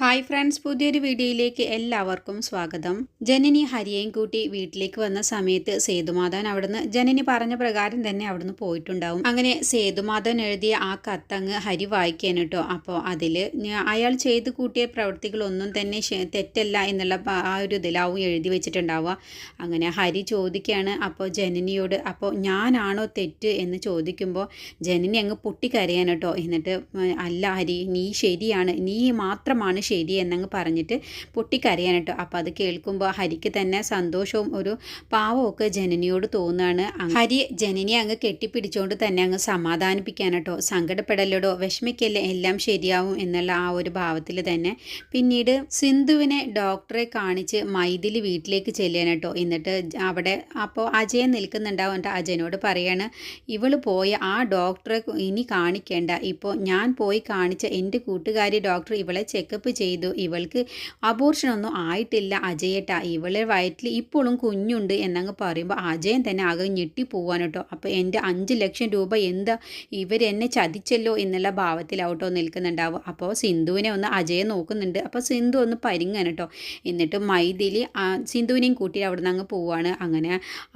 Hi friends പുതിയൊരു വീഡിയോയിലേക്ക് എല്ലാവർക്കും സ്വാഗതം. ജനനി ഹരിയേയും കൂട്ടി വീട്ടിലേക്ക് വന്ന സമയത്ത് സേതുമാധവൻ അവിടുന്ന് ജനനി പറഞ്ഞ പ്രകാരം തന്നെ അവിടുന്ന് പോയിട്ടുണ്ടാവും. അങ്ങനെ സേതുമാധവൻ എഴുതിയ ആ കത്തങ്ങ് ഹരി വായിക്കാൻ കേട്ടോ അപ്പോൾ അതിൽ അയാൾ ചെയ്ത് കൂട്ടിയ പ്രവൃത്തികളൊന്നും തന്നെ തെറ്റല്ല എന്നുള്ള ആ ഒരു ഇതിലാവും എഴുതി വെച്ചിട്ടുണ്ടാവുക. അങ്ങനെ ഹരി ചോദിക്കുകയാണ് അപ്പോൾ ജനനിയോട് അപ്പോൾ ഞാനാണോ തെറ്റ്? എന്ന് ചോദിക്കുമ്പോൾ ജനനി അങ്ങ് പൊട്ടിക്കരയാൻ കേട്ടോ എന്നിട്ട് അല്ല ഹരി നീ ശരിയാണ് നീ മാത്രമാണ് ശരി എന്നങ്ങ് പറഞ്ഞിട്ട് പൊട്ടിക്കരയാൻ കേട്ടോ അപ്പോൾ അത് കേൾക്കുമ്പോൾ ഹരിക്ക് തന്നെ സന്തോഷവും ഒരു പാവമൊക്കെ ജനനിയോട് തോന്നുകയാണ് ഹരി ജനനിയെ അങ്ങ് കെട്ടിപ്പിടിച്ചുകൊണ്ട് തന്നെ അങ്ങ് സമാധാനിപ്പിക്കാനട്ടോ. സങ്കടപ്പെടലടോ വിഷമിക്കല്ലേ എല്ലാം ശരിയാവും എന്നുള്ള ആ ഒരു ഭാവത്തിൽ തന്നെ പിന്നീട് സിന്ധുവിനെ ഡോക്ടറെ കാണിച്ച് മൈതിൽ വീട്ടിലേക്ക് ചെല്ലാൻ കേട്ടോ എന്നിട്ട് അവിടെ അപ്പോൾ അജയൻ നിൽക്കുന്നുണ്ടാവും എന്നിട്ട് അജയനോട് പറയാണ് ഇവൾ പോയ ആ ഡോക്ടറെ ഇനി കാണിക്കേണ്ട. ഇപ്പോൾ ഞാൻ പോയി കാണിച്ച എന്റെ കൂട്ടുകാരി ഡോക്ടർ ഇവളെ ചെക്കപ്പ് ചെയ്തു. ഇവൾക്ക് അബോർഷൻ ഒന്നും ആയിട്ടില്ല. അജയേട്ട ഇവളെ വയറ്റിൽ ഇപ്പോഴും കുഞ്ഞുണ്ട് എന്നങ്ങ് പറയുമ്പോൾ അജയൻ തന്നെ ആകെ ഞെട്ടി പോവാൻ കേട്ടോ. അപ്പോൾ എന്റെ അഞ്ച് ലക്ഷം രൂപ എന്താ ഇവരെന്നെ ചതിച്ചല്ലോ എന്നുള്ള ഭാവത്തിലാവട്ടോ നിൽക്കുന്നുണ്ടാവും അപ്പോൾ സിന്ധുവിനെ ഒന്ന് അജയൻ നോക്കുന്നുണ്ട്. അപ്പോൾ സിന്ധു ഒന്ന് പരിങ്ങാൻ കേട്ടോ. എന്നിട്ട് മൈഥിലി ആ സിന്ധുവിനെയും കൂട്ടിയിട്ട് അവിടെ നിന്ന് അങ്ങ് പോവാണ്. അങ്ങനെ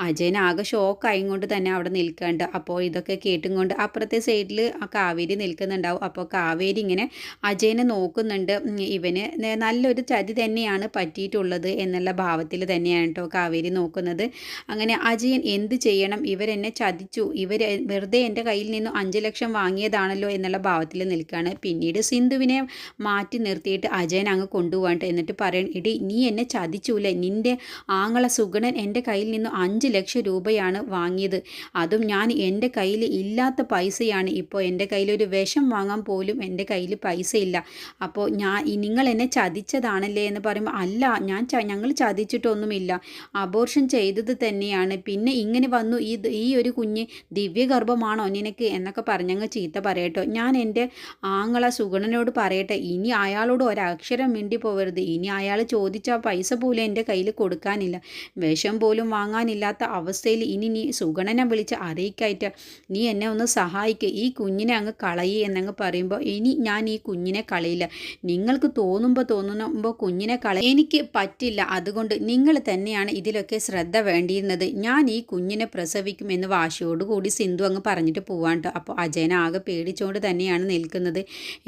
അജയൻ ആകെ ഷോക്കായും കൊണ്ട് തന്നെ അവിടെ നിൽക്കാണ്ട് അപ്പോൾ ഇതൊക്കെ കേട്ടും കൊണ്ട് അപ്പുറത്തെ സൈഡിൽ കാവേരി നിൽക്കുന്നുണ്ടാവും. അപ്പോൾ കാവേരി ഇങ്ങനെ അജയനെ നോക്കുന്നുണ്ട്. ഇവന് നല്ലൊരു ചതി തന്നെയാണ് പറ്റിയിട്ടുള്ളത് എന്നുള്ള ഭാവത്തിൽ തന്നെയാണ് കേട്ടോ കാവേരി നോക്കുന്നത്. അങ്ങനെ അജയൻ എന്ത് ചെയ്യണം? ഇവരെന്നെ ചതിച്ചു. ഇവർ വെറുതെ എന്റെ കയ്യിൽ നിന്നും അഞ്ച് ലക്ഷം വാങ്ങിയതാണല്ലോ എന്നുള്ള ഭാവത്തിൽ നിൽക്കുകയാണ്. പിന്നീട് സിന്ധുവിനെ മാറ്റി നിർത്തിയിട്ട് അജയൻ അങ്ങ് കൊണ്ടുപോകട്ടെ എന്നിട്ട് പറയണം ഇടി നീ എന്നെ ചതിച്ചൂലേ. നിന്റെ ആങ്ങള സുഗണൻ എന്റെ കയ്യിൽ നിന്നും അഞ്ച് ലക്ഷം രൂപയാണ് വാങ്ങിയത്. അതും ഞാൻ എന്റെ കയ്യിൽ ഇല്ലാത്ത പൈസയാണ്. ഇപ്പോൾ എന്റെ കയ്യിൽ ഒരു വിഷം വാങ്ങാൻ പോലും എന്റെ കയ്യിൽ പൈസ ഇല്ല അപ്പോൾ ഞാൻ നിങ്ങൾ എന്നെ ചതിച്ചതാണല്ലേ എന്ന് പറയുമ്പോൾ അല്ല ഞാൻ ഞങ്ങൾ ചതിച്ചിട്ടൊന്നുമില്ല. അബോർഷൻ ചെയ്തത് തന്നെയാണ്. പിന്നെ ഇങ്ങനെ വന്നു ഈ ഈ ഒരു കുഞ്ഞ് ദിവ്യഗർഭമാണോ നിനക്ക് എന്നൊക്കെ പറഞ്ഞങ്ങ് ചീത്ത പറയട്ടോ. ഞാൻ എന്റെ ആങ്ങള സുഗണനോട് പറയട്ടെ ഇനി അയാളോട് ഒരക്ഷരം മിണ്ടി പോവരുത്. ഇനി അയാൾ ചോദിച്ച പൈസ പോലും എന്റെ കയ്യിൽ കൊടുക്കാനില്ല. വിഷം പോലും വാങ്ങാനില്ലാത്ത അവസ്ഥയിൽ ഇനി നീ സുഗണനെ വിളിച്ച് അറിയിക്കായിട്ട് നീ എന്നെ ഒന്ന് സഹായിക്കുക ഈ കുഞ്ഞിനെ അങ്ങ് കളയി എന്നങ്ങ് പറയുമ്പോൾ ഇനി ഞാൻ ഈ കുഞ്ഞിനെ കളയില്ല. നിങ്ങൾക്ക് തോന്നുമ്പോൾ തോന്നുമ്പോൾ കുഞ്ഞിനെ കള എനിക്ക് പറ്റില്ല. അതുകൊണ്ട് നിങ്ങൾ തന്നെയാണ് ഇതിലൊക്കെ ശ്രദ്ധ വേണ്ടിയിരുന്നത്. ഞാൻ ഈ കുഞ്ഞിനെ പ്രസവിക്കും എന്ന് വാശിയോടുകൂടി സിന്ധു അങ്ങ് പറഞ്ഞിട്ട് പോവാണ്ട് അപ്പോൾ അജയൻ ആകെ പേടിച്ചുകൊണ്ട് തന്നെയാണ് നിൽക്കുന്നത്.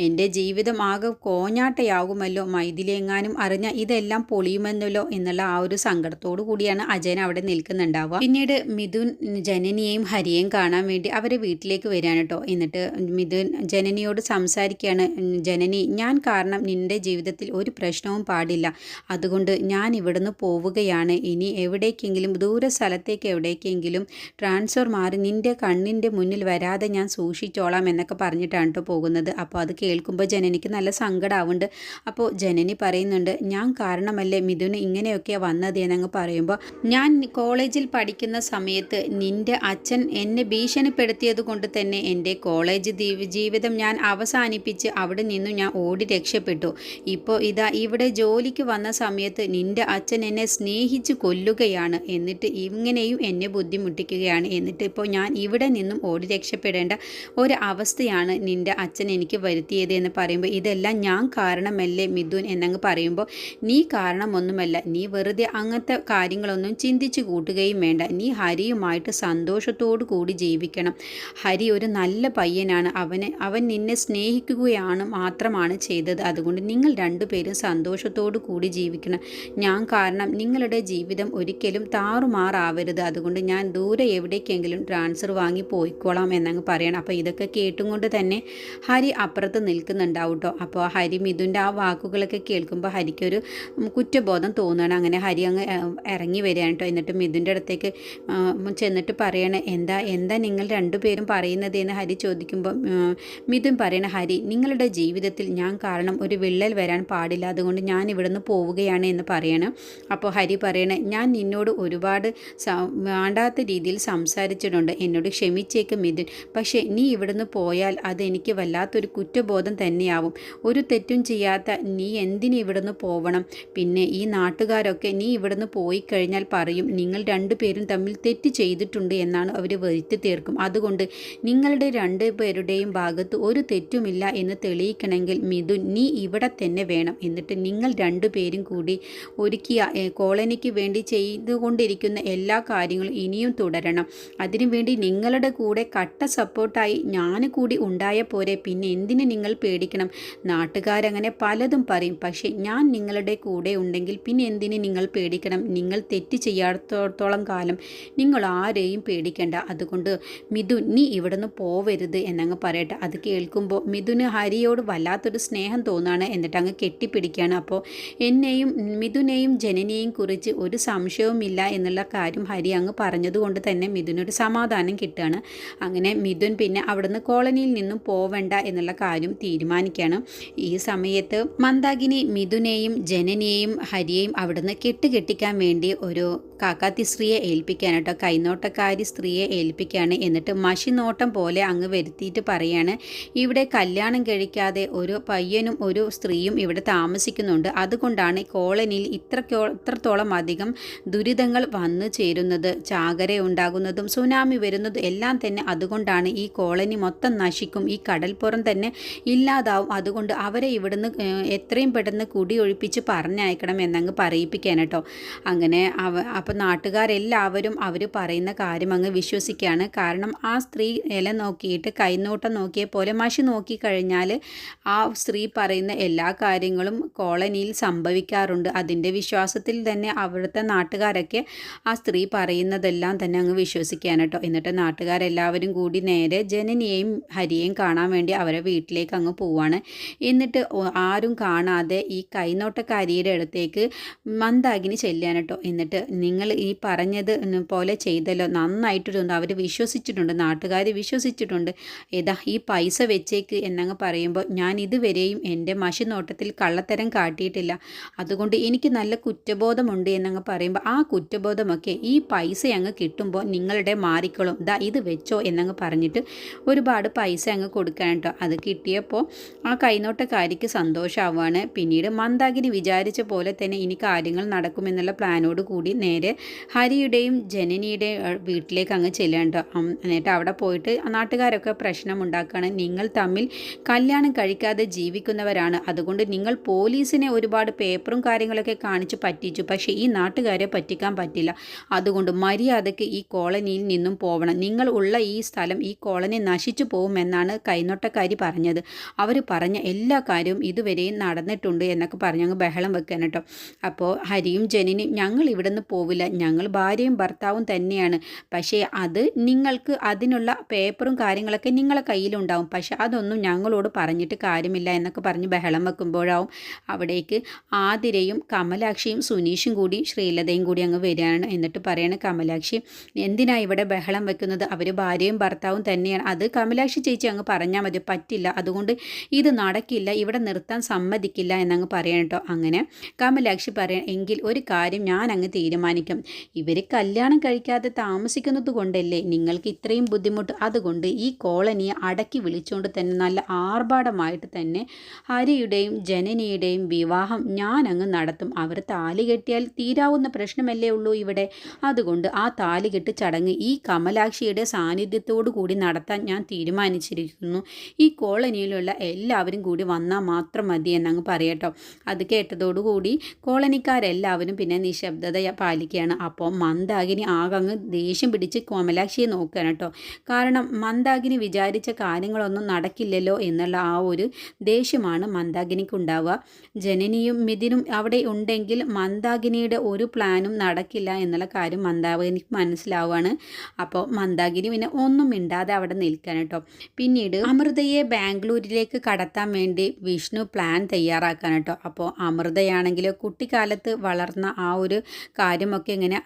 എന്റെ ജീവിതം ആകെ കോഞ്ഞാട്ടയാകുമല്ലോ. മൈഥിലെങ്ങാനും അറിഞ്ഞ ഇതെല്ലാം പൊളിയുമെന്നല്ലോ എന്നുള്ള ആ ഒരു സങ്കടത്തോടു കൂടിയാണ് അജയൻ അവിടെ നിൽക്കുന്നുണ്ടാവുക. പിന്നീട് മിഥുൻ ജനനിയെയും ഹരിയെയും കാണാൻ വേണ്ടി അവരെ വീട്ടിലേക്ക് വരികയാണ് കേട്ടോ. എന്നിട്ട് മിഥുൻ ജനനിയോട് സംസാരിക്കുകയാണ്. ജനനി ഞാൻ കാരണം നിന്റെ ജീവിതത്തിൽ ഒരു പ്രശ്നവും പാടില്ല. അതുകൊണ്ട് ഞാൻ ഇവിടുന്ന് പോവുകയാണ്. ഇനി എവിടേക്കെങ്കിലും ദൂര സ്ഥലത്തേക്ക് എവിടേക്കെങ്കിലും ട്രാൻസ്ഫർ മാറി നിന്റെ കണ്ണിന്റെ മുന്നിൽ വരാതെ ഞാൻ സൂക്ഷിച്ചോളാം എന്നൊക്കെ പറഞ്ഞിട്ടാണ് കേട്ടോ പോകുന്നത്. അപ്പോൾ അത് കേൾക്കുമ്പോൾ ജനനിക്ക് നല്ല സങ്കടമാവുന്നുണ്ട് അപ്പോൾ ജനനി പറയുന്നുണ്ട് ഞാൻ കാരണമല്ലേ മിഥുന് ഇങ്ങനെയൊക്കെ വന്നത്? എന്നങ്ങ് പറയുമ്പോൾ ഞാൻ കോളേജിൽ പഠിക്കുന്ന സമയത്ത് നിന്റെ അച്ഛൻ എന്നെ ഭീഷണിപ്പെടുത്തിയത് കൊണ്ട് തന്നെ എന്റെ കോളേജ് ജീവിതം ഞാൻ അവസാനിപ്പിച്ച് അവിടെ നിന്നും ഞാൻ ഓടി രക്ഷപ്പെട്ടു. ഇപ്പോൾ ഇതാ ഇവിടെ ജോലിക്ക് വന്ന സമയത്ത് നിന്റെ അച്ഛൻ എന്നെ സ്നേഹിച്ച് കൊല്ലുകയാണ്. എന്നിട്ട് ഇങ്ങനെയും എന്നെ ബുദ്ധിമുട്ടിക്കുകയാണ്. എന്നിട്ട് ഇപ്പോൾ ഞാൻ ഇവിടെ നിന്നും ഓടി രക്ഷപ്പെടേണ്ട ഒരു അവസ്ഥയാണ് നിന്റെ അച്ഛൻ എനിക്ക് വരുത്തിയത് എന്ന് പറയുമ്പോൾ ഇതെല്ലാം ഞാൻ കാരണമല്ലേ മിഥുൻ എന്നങ്ങ് പറയുമ്പോൾ നീ കാരണമൊന്നുമല്ല. നീ വെറുതെ അങ്ങനത്തെ കാര്യങ്ങളൊന്നും ചിന്തിച്ചു കൂട്ടുകയും വേണ്ട. നീ ഹരിയുമായിട്ട് സന്തോഷത്തോടു കൂടി ജീവിക്കണം. ഹരി ഒരു നല്ല പയ്യനാണ്. അവനെ അവൻ നിന്നെ സ്നേഹിക്കുകയാണ് മാത്രമാണ് ചെയ്തത്. അതുകൊണ്ട് നിങ്ങൾ രണ്ടുപേരും സന്തോഷത്തോടു കൂടി ജീവിക്കണം. ഞാൻ കാരണം നിങ്ങളുടെ ജീവിതം ഒരിക്കലും താറുമാറാവരുത്. അതുകൊണ്ട് ഞാൻ ദൂരെ എവിടേക്കെങ്കിലും ട്രാൻസ്ഫർ വാങ്ങി പോയിക്കോളാം എന്നങ്ങ് പറയണം. അപ്പോൾ ഇതൊക്കെ കേട്ടും കൊണ്ട് തന്നെ ഹരി അപ്പുറത്ത് നിൽക്കുന്നുണ്ടാവും കേട്ടോ. അപ്പോൾ ഹരി മിഥുന്റെ ആ വാക്കുകളൊക്കെ കേൾക്കുമ്പോൾ ഹരിക്കൊരു കുറ്റബോധം തോന്നുകയാണ്. അങ്ങനെ ഹരി അങ്ങ് ഇറങ്ങി വരികയാണ് കേട്ടോ. എന്നിട്ട് മിഥുന്റെ അടുത്തേക്ക് ചെന്നിട്ട് പറയണ എന്താ എന്താ നിങ്ങൾ രണ്ടുപേരും പറയുന്നത്? എന്ന് ഹരി ചോദിക്കുമ്പോൾ മിഥുൻ പറയണ ഹരി നിങ്ങളുടെ ജീവിതത്തിൽ ഞാൻ കാരണം ഒരു വിള്ളൽ വരാൻ പാടില്ല. അതുകൊണ്ട് ഞാൻ ഇവിടുന്ന് പോവുകയാണ് എന്ന് പറയണം. അപ്പോൾ ഹരി പറയണേ ഞാൻ നിന്നോട് ഒരുപാട് വേണ്ടാത്ത രീതിയിൽ സംസാരിച്ചിട്ടുണ്ട്. എന്നോട് ക്ഷമിച്ചേക്ക് മിഥുൻ. പക്ഷേ നീ ഇവിടുന്ന് പോയാൽ അത് എനിക്ക് വല്ലാത്തൊരു കുറ്റബോധം തന്നെയാവും. ഒരു തെറ്റും ചെയ്യാത്ത നീ എന്തിനു ഇവിടുന്ന് പോവണം? പിന്നെ ഈ നാട്ടുകാരൊക്കെ നീ ഇവിടുന്ന് പോയി കഴിഞ്ഞാൽ പറയും നിങ്ങൾ രണ്ടുപേരും തമ്മിൽ തെറ്റ് ചെയ്തിട്ടുണ്ട് എന്നാണ് അവർ വരുത്തി തീർക്കും. അതുകൊണ്ട് നിങ്ങളുടെ രണ്ട് പേരുടെയും ഭാഗത്ത് ഒരു തെറ്റുമില്ല എന്ന് തെളിയിക്കണമെങ്കിൽ മിഥുൻ നീ ഇവിടെ ഇവിടെ തന്നെ വേണം. എന്നിട്ട് നിങ്ങൾ രണ്ടുപേരും കൂടി ഒരുക്കിയ കോളനിക്ക് വേണ്ടി ചെയ്തുകൊണ്ടിരിക്കുന്ന എല്ലാ കാര്യങ്ങളും ഇനിയും തുടരണം. അതിനുവേണ്ടി നിങ്ങളുടെ കൂടെ കട്ട സപ്പോർട്ടായി ഞാൻ കൂടി ഉണ്ടായ പോരെ. പിന്നെ എന്തിന് നിങ്ങൾ പേടിക്കണം? നാട്ടുകാരങ്ങനെ പലതും പറയും. പക്ഷേ ഞാൻ നിങ്ങളുടെ കൂടെ ഉണ്ടെങ്കിൽ പിന്നെ എന്തിന് നിങ്ങൾ പേടിക്കണം? നിങ്ങൾ തെറ്റ് ചെയ്യാത്തോളം കാലം നിങ്ങൾ ആരെയും പേടിക്കേണ്ട. അതുകൊണ്ട് മിഥുൻ നീ ഇവിടുന്ന് പോവരുത് എന്നങ്ങ് പറയട്ടെ. അത് കേൾക്കുമ്പോൾ മിഥുന് ഹരിയോട് വല്ലാത്തൊരു സ്നേഹം തോന്നാണ്. എന്നിട്ട് അങ്ങ് കെട്ടിപ്പിടിക്കുകയാണ്. അപ്പോൾ എന്നെയും മിഥുനെയും ജനനെയും കുറിച്ച് ഒരു സംശയവുമില്ല എന്നുള്ള കാര്യം ഹരി അങ്ങ് പറഞ്ഞതുകൊണ്ട് തന്നെ മിഥുനൊരു സമാധാനം കിട്ടുകയാണ്. അങ്ങനെ മിഥുൻ പിന്നെ അവിടുന്ന് കോളനിയിൽ നിന്നും പോവണ്ട എന്നുള്ള കാര്യം തീരുമാനിക്കുകയാണ്. ഈ സമയത്ത് മന്ദാകിനി മിഥുനെയും ജനനെയും ഹരിയെയും അവിടുന്ന് കെട്ടുകെട്ടിക്കാൻ വേണ്ടി ഒരു കാക്കാത്തി സ്ത്രീയെ ഏൽപ്പിക്കാൻ കേട്ടോ. കൈനോട്ടക്കാരി സ്ത്രീയെ ഏൽപ്പിക്കുകയാണ്. എന്നിട്ട് മഷി നോട്ടം പോലെ അങ്ങ് വരുത്തിയിട്ട് പറയാണ് ഇവിടെ കല്യാണം കഴിക്കാതെ ഒരു പയ്യനും ഒരു സ്ത്രീയും ഇവിടെ താമസിക്കുന്നുണ്ട്. അതുകൊണ്ടാണ് കോളനിയിൽ ഇത്രക്കോ ഇത്രത്തോളം അധികം ദുരിതങ്ങൾ വന്നു ചേരുന്നത്. ചാകര ഉണ്ടാകുന്നതും സുനാമി വരുന്നതും എല്ലാം തന്നെ അതുകൊണ്ടാണ് ഈ കോളനി മൊത്തം നശിക്കും. ഈ കടൽപ്പുറം തന്നെ ഇല്ലാതാവും. അതുകൊണ്ട് അവരെ ഇവിടുന്ന് എത്രയും പെട്ടെന്ന് കുടിയൊഴിപ്പിച്ച് പറഞ്ഞയക്കണം എന്നങ്ങ് പറയിപ്പിക്കാൻ കേട്ടോ. അങ്ങനെ അവ അപ്പോൾ നാട്ടുകാരെല്ലാവരും അവർ പറയുന്ന കാര്യം അങ്ങ് വിശ്വസിക്കുകയാണ്. കാരണം ആ സ്ത്രീ ഇല നോക്കിയിട്ട് കൈനോട്ടം നോക്കിയ പോലെ മഷി നോക്കിക്കഴിഞ്ഞാൽ ആ സ്ത്രീ പറയുന്ന എല്ലാ കാര്യങ്ങളും കോളനിയിൽ സംഭവിക്കാറുണ്ട്. അതിന്റെ വിശ്വാസത്തിൽ തന്നെ അവിടുത്തെ നാട്ടുകാരൊക്കെ ആ സ്ത്രീ പറയുന്നതെല്ലാം തന്നെ അങ്ങ് വിശ്വസിക്കാൻ കേട്ടോ. എന്നിട്ട് നാട്ടുകാരെല്ലാവരും കൂടി നേരെ ജനനിയെയും ഹരിയെയും കാണാൻ വേണ്ടി അവരെ വീട്ടിലേക്ക് അങ്ങ് പോവാണ്. എന്നിട്ട് ആരും കാണാതെ ഈ കൈനോട്ടക്കാരിയുടെ അടുത്തേക്ക് മന്ദാകിനി ചെല്ലാൻ കേട്ടോ. എന്നിട്ട് നിങ്ങൾ ഈ പറഞ്ഞത് പോലെ ചെയ്തല്ലോ. നന്നായിട്ടുണ്ട്. അവർ വിശ്വസിച്ചിട്ടുണ്ട്. നാട്ടുകാർ വിശ്വസിച്ചിട്ടുണ്ട്. ഇതാ ഈ പൈസ വെച്ചേക്ക് എന്നങ്ങ് പറയുമ്പോൾ ഞാൻ ഇതുവരെയും എന്റെ നോട്ടത്തിൽ കള്ളത്തരം കാട്ടിയിട്ടില്ല. അതുകൊണ്ട് എനിക്ക് നല്ല കുറ്റബോധമുണ്ട് എന്നങ്ങ് പറയുമ്പോൾ ആ കുറ്റബോധമൊക്കെ ഈ പൈസ അങ്ങ് കിട്ടുമ്പോൾ നിങ്ങളുടെ മാറിക്കളും. ദാ ഇത് വെച്ചോ എന്നങ്ങ് പറഞ്ഞിട്ട് ഒരുപാട് പൈസ അങ്ങ് കൊടുക്കാൻ കേട്ടോ അത് കിട്ടിയപ്പോൾ ആ കൈനോട്ടക്കാരിക്ക് സന്തോഷമാവുകയാണ് പിന്നീട് മന്ദാഗിരി വിചാരിച്ച പോലെ തന്നെ ഇനി കാര്യങ്ങൾ നടക്കുമെന്നുള്ള പ്ലാനോട് കൂടി നേരെ ഹരിയുടെയും ജനനിയുടെയും വീട്ടിലേക്ക് അങ്ങ് ചെല്ലേണ്ട എന്നിട്ട് അവിടെ പോയിട്ട് നാട്ടുകാരൊക്കെ പ്രശ്നം ഉണ്ടാക്കുകയാണ് നിങ്ങൾ തമ്മിൽ കല്യാണം കഴിക്കാതെ ജീവിക്കുന്നവരാണ്. അതുകൊണ്ട് നിങ്ങൾ പോലീസിനെ ഒരുപാട് പേപ്പറും കാര്യങ്ങളൊക്കെ കാണിച്ച് പറ്റിച്ചു. പക്ഷേ ഈ നാട്ടുകാരെ പറ്റിക്കാൻ പറ്റില്ല. അതുകൊണ്ട് മര്യാദയ്ക്ക് ഈ കോളനിയിൽ നിന്നും പോവണം. നിങ്ങൾ ഉള്ള ഈ സ്ഥലം ഈ കോളനി നശിച്ചു പോകുമെന്നാണ് കൈനോട്ടക്കാരി പറഞ്ഞത്. അവർ പറഞ്ഞ എല്ലാ കാര്യവും ഇതുവരെയും നടന്നിട്ടുണ്ട് എന്നൊക്കെ പറഞ്ഞു അങ്ങ് ബഹളം വെക്കാൻ കേട്ടോ. അപ്പോൾ ഹരിയും ജനിനും ഞങ്ങൾ ഇവിടുന്ന് പോവില്ല. ഞങ്ങൾ ഭാര്യയും ഭർത്താവും തന്നെയാണ്. പക്ഷേ അത് നിങ്ങൾക്ക് അതിനുള്ള പേപ്പറും കാര്യങ്ങളൊക്കെ നിങ്ങളെ കയ്യിലുണ്ടാവും. പക്ഷേ അതൊന്നും ഞങ്ങളോട് പറഞ്ഞിട്ട് കാര്യമില്ല എന്നൊക്കെ പറഞ്ഞ് ബഹളം വെക്കുമ്പോഴാവും അവിടേക്ക് ആതിരയും കമലാക്ഷിയും സുനീഷും കൂടി ശ്രീലതയും കൂടി അങ്ങ് വരികയാണ്. എന്നിട്ട് പറയാണ് കമലാക്ഷി എന്തിനാ ഇവിടെ ബഹളം വെക്കുന്നത്? അവർ ഭാര്യയും ഭർത്താവും തന്നെയാണ്. അത് കമലാക്ഷി ചേച്ചി അങ്ങ് പറഞ്ഞാൽ മതി. പറ്റില്ല. അതുകൊണ്ട് ഇത് നടക്കില്ല. ഇവിടെ നിർത്താൻ സമ്മതിക്കില്ല എന്നങ്ങ് പറയണം കേട്ടോ അങ്ങനെ കമലാക്ഷി പറയാൻ എങ്കിൽ ഒരു കാര്യം ഞാൻ അങ്ങ് തീരുമാനിക്കും. ഇവർ കല്യാണം കഴിക്കാതെ താമസിക്കുന്നത് കൊണ്ടല്ലേ നിങ്ങൾക്ക് ഇത്രയും ബുദ്ധിമുട്ട്? അതുകൊണ്ട് ഈ കോളനിയെ അടക്കി വിളിച്ചുകൊണ്ട് തന്നെ നല്ല ആർഭാടമായിട്ട് തന്നെ ഹരിയുടെയും ജനനിയുടെയും വിവാഹം ഞാൻ അങ്ങ് നടത്തും. അവർ താലി കെട്ടിയാൽ തീരാവുന്ന പ്രശ്നമല്ലേ ഉള്ളൂ ഇവിടെ. അതുകൊണ്ട് ആ താലി കെട്ട് ചടങ്ങ് ഈ കമലാക്ഷിയുടെ സാന്നിധ്യത്തോടു കൂടി നടത്താൻ ഞാൻ തീരുമാനിച്ചിരിക്കുന്നു. ഈ കോളനിയിലുള്ള എല്ലാവരും കൂടി വന്നാൽ മാത്രം മതി എന്നങ്ങ് പറയട്ടോ. അത് കേട്ടതോടുകൂടി കോളനിക്കാരെല്ലാവരും പിന്നെ നിശബ്ദത പാലിക്കുകയാണ്. അപ്പോൾ മന്ദാകിനി ആകങ്ങ് ദേഷ്യം പിടിച്ച് കോമലാക്ഷിയെ നോക്കുകയാണ് കേട്ടോ. കാരണം മന്ദാകിനി വിചാരിച്ച കാര്യങ്ങളൊന്നും നടക്കില്ലല്ലോ എന്നുള്ള ആ ഒരു ദേഷ്യമാണ് മന്ദാകിനിക്ക് ഉണ്ടാവുക ജനനിയും മിഥിനും അവിടെ ഉണ്ടെങ്കിൽ മന്ദാഗിനിയുടെ ഒരു പ്ലാനും നടക്കില്ല എന്നുള്ള കാര്യം മന്ദാകിനിക്ക് മനസ്സിലാവുകയാണ്. അപ്പോൾ മന്ദാകിനി പിന്നെ ഒന്നും മിണ്ടാതെ അവിടെ നിൽക്കാൻ കേട്ടോ. പിന്നീട് അമൃതയെ ബാംഗ്ലൂരിലേക്ക് കടത്താൻ വേണ്ടി വിഷ്ണു പ്ലാൻ തയ്യാറാക്കാൻ കേട്ടോ. അപ്പോൾ അമൃതയാണെങ്കിൽ കുട്ടിക്കാലത്ത് വളർന്ന ആ ഒരു കാര്യമൊക്കെ ഇങ്ങനെ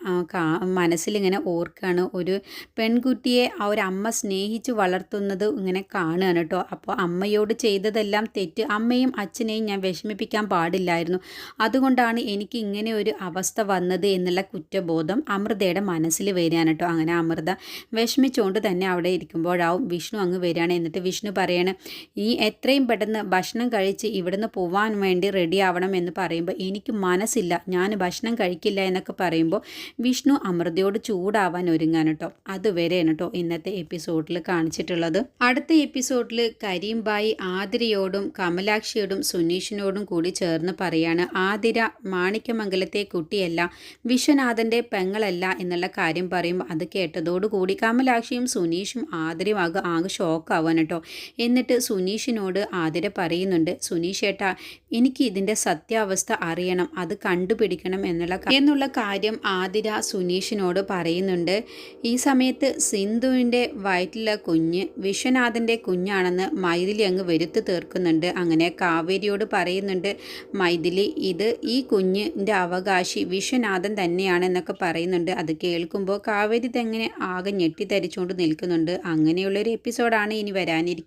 മനസ്സിലിങ്ങനെ ഓർക്കുകയാണ്. ഒരു പെൺകുട്ടിയെ ആ ഒരു അമ്മ സ്നേഹിച്ച് വളർത്തുന്നത് ഇങ്ങനെ കാണുകയാണ് കേട്ടോ. അപ്പോൾ അമ്മയോട് ചെയ്തതെല്ലാം തെറ്റ് അമ്മയും അച്ഛനെയും ഞാൻ വിഷമിപ്പിക്കാൻ പാടില്ലായിരുന്നു. അതുകൊണ്ടാണ് എനിക്ക് ഇങ്ങനെ ഒരു അവസ്ഥ വന്നത് എന്നുള്ള കുറ്റബോധം അമൃതയുടെ മനസ്സിൽ വരികയാണ് കേട്ടോ. അങ്ങനെ അമൃത വിഷമിച്ചുകൊണ്ട് തന്നെ അവിടെ ഇരിക്കുമ്പോഴാവും വിഷ്ണു അങ്ങ് വരികയാണ്. എന്നിട്ട് വിഷ്ണു പറയാണ് ഈ എത്രയും പെട്ടെന്ന് ഭക്ഷണം കഴിച്ച് ഇവിടുന്ന് പോവാൻ വേണ്ടി റെഡി ആവണം എന്ന് പറയുമ്പോൾ എനിക്ക് മനസ്സില്ല. ഞാൻ ഭക്ഷണം കഴിക്കില്ല എന്നൊക്കെ പറയുമ്പോൾ വിഷ്ണു അമൃതയോട് ചൂടാവാൻ ഒരുങ്ങാൻ കേട്ടോ. അതുവരെയാണ് കേട്ടോ ഇന്നത്തെ എപ്പിസോഡിൽ കാണിച്ചിട്ടുള്ളത്. അടുത്ത എപ്പിസോഡിൽ കരീംബായി ആതിരയോടും കമലാക്ഷിയോടും കാവേരിയോടും സുനീഷിനോടും കൂടി ചേർന്ന് പറയാണ് ആതിര മാണിക്യമംഗലത്തെ കുട്ടിയല്ല വിശ്വനാഥന്റെ പെങ്ങളല്ല എന്നുള്ള കാര്യം പറയും. അത് കേട്ടതോടുകൂടി കമലാക്ഷിയും സുനീഷും ആതിരയും ആകെ ആകെ ഷോക്കാവാൻ കേട്ടോ. എന്നിട്ട് സുനീഷിനോട് ആതിര പറയുന്നുണ്ട് സുനീഷ് ഏട്ടാ എനിക്ക് ഇതിന്റെ സത്യാവസ്ഥ അറിയണം. അത് കണ്ടുപിടിക്കണം എന്നുള്ള എന്നുള്ള കാര്യം ആതിര സുനീഷിനോട് പറയുന്നുണ്ട്. ഈ സമയത്ത് സിന്ധുവിന്റെ വയറ്റിലെ കുഞ്ഞ് വിശ്വനാഥന്റെ കുഞ്ഞാണെന്ന് മൈഥിലി അങ്ങ് വരുത്തു തീർക്കുന്നുണ്ട്. അങ്ങനെ കാവേരിയോട് പറയുന്നുണ്ട് മൈഥിലി ഇത് ഈ കുഞ്ഞിന്റെ അവകാശി വിശ്വനാഥൻ തന്നെയാണെന്നൊക്കെ പറയുന്നുണ്ട്. അത് കേൾക്കുമ്പോൾ കാവേരി തെങ്ങനെ ആകെ ഞെട്ടിത്തരിച്ചുകൊണ്ട് നിൽക്കുന്നുണ്ട്. അങ്ങനെയുള്ളൊരു എപ്പിസോഡാണ് ഇനി വരാനിരിക്കുന്നത്.